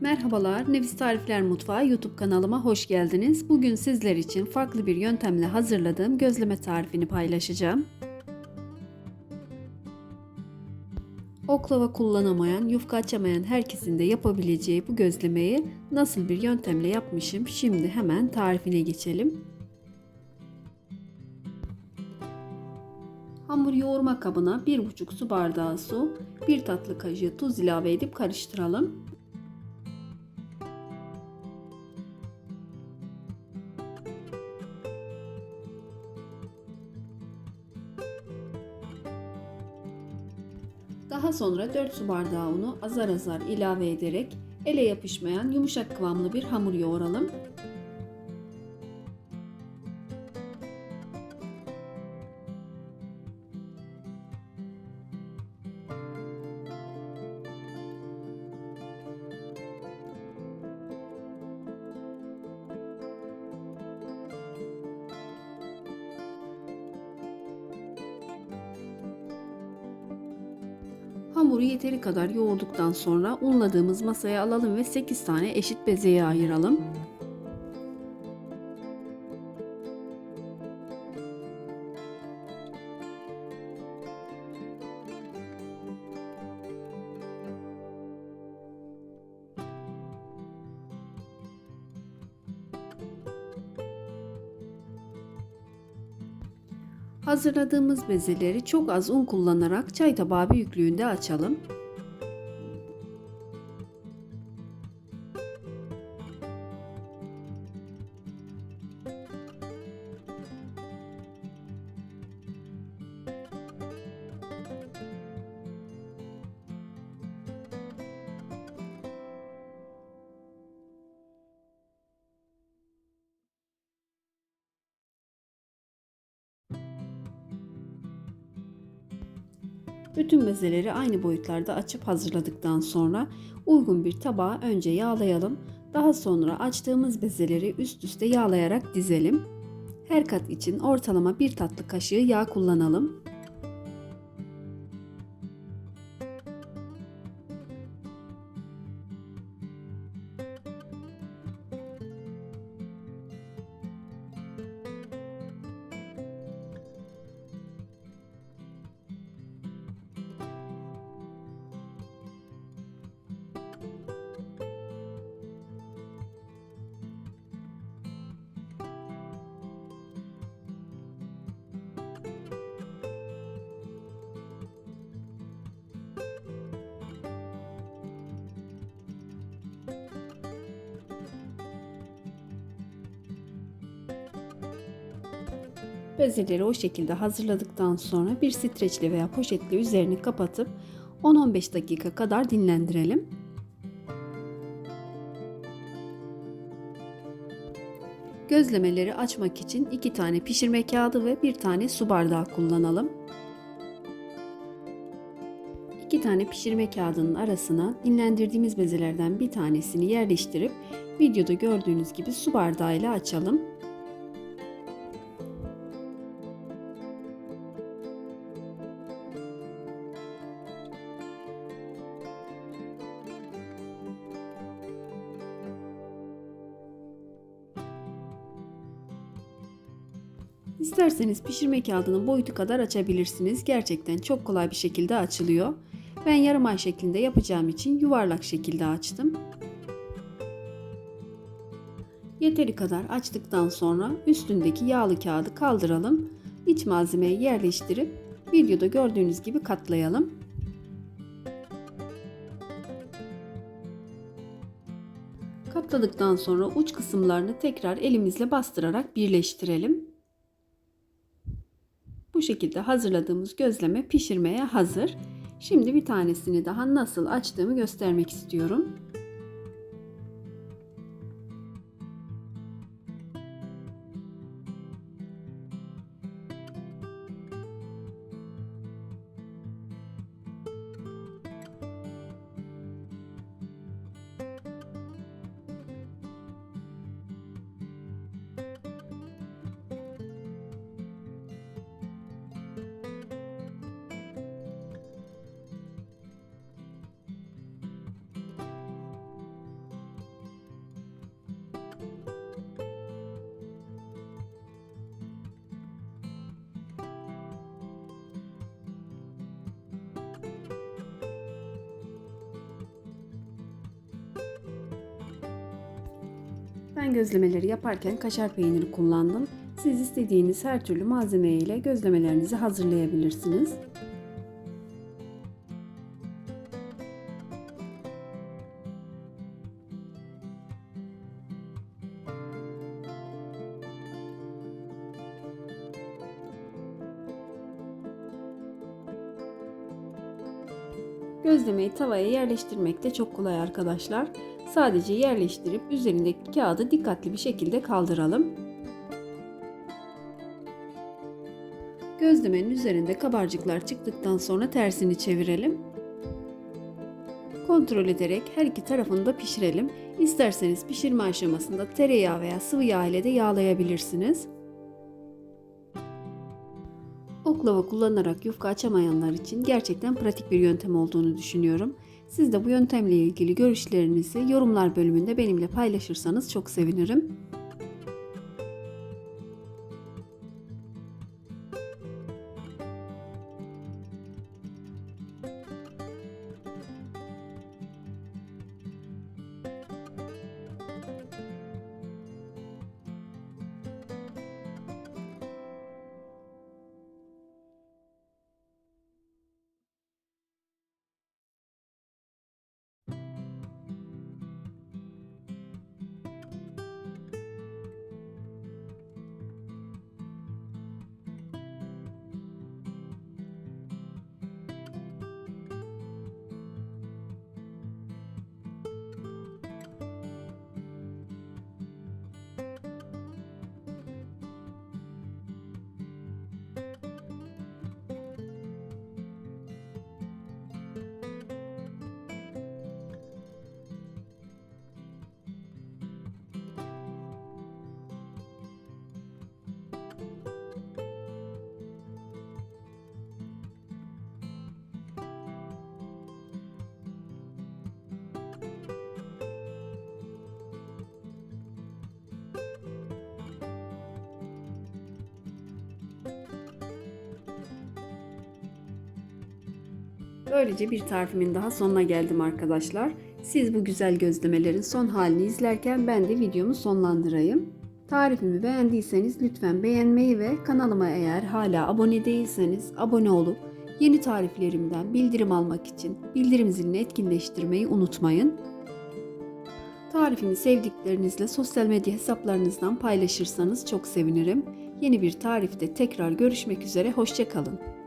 Merhabalar, Nefis Tarifler Mutfağı YouTube kanalıma hoş geldiniz. Bugün sizler için farklı bir yöntemle hazırladığım gözleme tarifini paylaşacağım. Oklava kullanamayan, yufka açamayan herkesin de yapabileceği bu gözlemeyi nasıl bir yöntemle yapmışım şimdi hemen tarifine geçelim. Hamur yoğurma kabına 1,5 su bardağı su, 1 tatlı kaşığı tuz ilave edip karıştıralım. Daha sonra 4 su bardağı unu azar azar ilave ederek ele yapışmayan yumuşak kıvamlı bir hamur yoğuralım. Hamuru yeteri kadar yoğurduktan sonra unladığımız masaya alalım ve 8 tane eşit bezeye ayıralım. Hazırladığımız bezeleri çok az un kullanarak çay tabağı büyüklüğünde açalım. Bütün bezeleri aynı boyutlarda açıp hazırladıktan sonra uygun bir tabağa önce yağlayalım. Daha sonra açtığımız bezeleri üst üste yağlayarak dizelim. Her kat için ortalama bir tatlı kaşığı yağ kullanalım. Bezeleri o şekilde hazırladıktan sonra bir streçle veya poşetle üzerini kapatıp 10-15 dakika kadar dinlendirelim. Gözlemeleri açmak için 2 tane pişirme kağıdı ve 1 tane su bardağı kullanalım. 2 tane pişirme kağıdının arasına dinlendirdiğimiz bezelerden bir tanesini yerleştirip videoda gördüğünüz gibi su bardağıyla açalım. İsterseniz pişirme kağıdının boyutu kadar açabilirsiniz. Gerçekten çok kolay bir şekilde açılıyor. Ben yarım ay şeklinde yapacağım için yuvarlak şekilde açtım. Yeteri kadar açtıktan sonra üstündeki yağlı kağıdı kaldıralım. İç malzemeyi yerleştirip videoda gördüğünüz gibi katlayalım. Katladıktan sonra uç kısımlarını tekrar elimizle bastırarak birleştirelim. Bu şekilde hazırladığımız gözleme pişirmeye hazır. Şimdi bir tanesini daha nasıl açtığımı göstermek istiyorum. Ben gözlemeleri yaparken kaşar peyniri kullandım. Siz istediğiniz her türlü malzeme ile gözlemelerinizi hazırlayabilirsiniz. Gözlemeyi tavaya yerleştirmek de çok kolay arkadaşlar. Sadece yerleştirip üzerindeki kağıdı dikkatli bir şekilde kaldıralım. Gözlemenin üzerinde kabarcıklar çıktıktan sonra tersini çevirelim. Kontrol ederek her iki tarafını da pişirelim. İsterseniz pişirme aşamasında tereyağı veya sıvı yağ ile de yağlayabilirsiniz. Oklava kullanarak yufka açamayanlar için gerçekten pratik bir yöntem olduğunu düşünüyorum. Siz de bu yöntemle ilgili görüşlerinizi yorumlar bölümünde benimle paylaşırsanız çok sevinirim. Böylece bir tarifimin daha sonuna geldim arkadaşlar. Siz bu güzel gözlemelerin son halini izlerken ben de videomu sonlandırayım. Tarifimi beğendiyseniz lütfen beğenmeyi ve kanalıma eğer hala abone değilseniz abone olup yeni tariflerimden bildirim almak için bildirim zilini etkinleştirmeyi unutmayın. Tarifimi sevdiklerinizle sosyal medya hesaplarınızdan paylaşırsanız çok sevinirim. Yeni bir tarifte tekrar görüşmek üzere, hoşçakalın.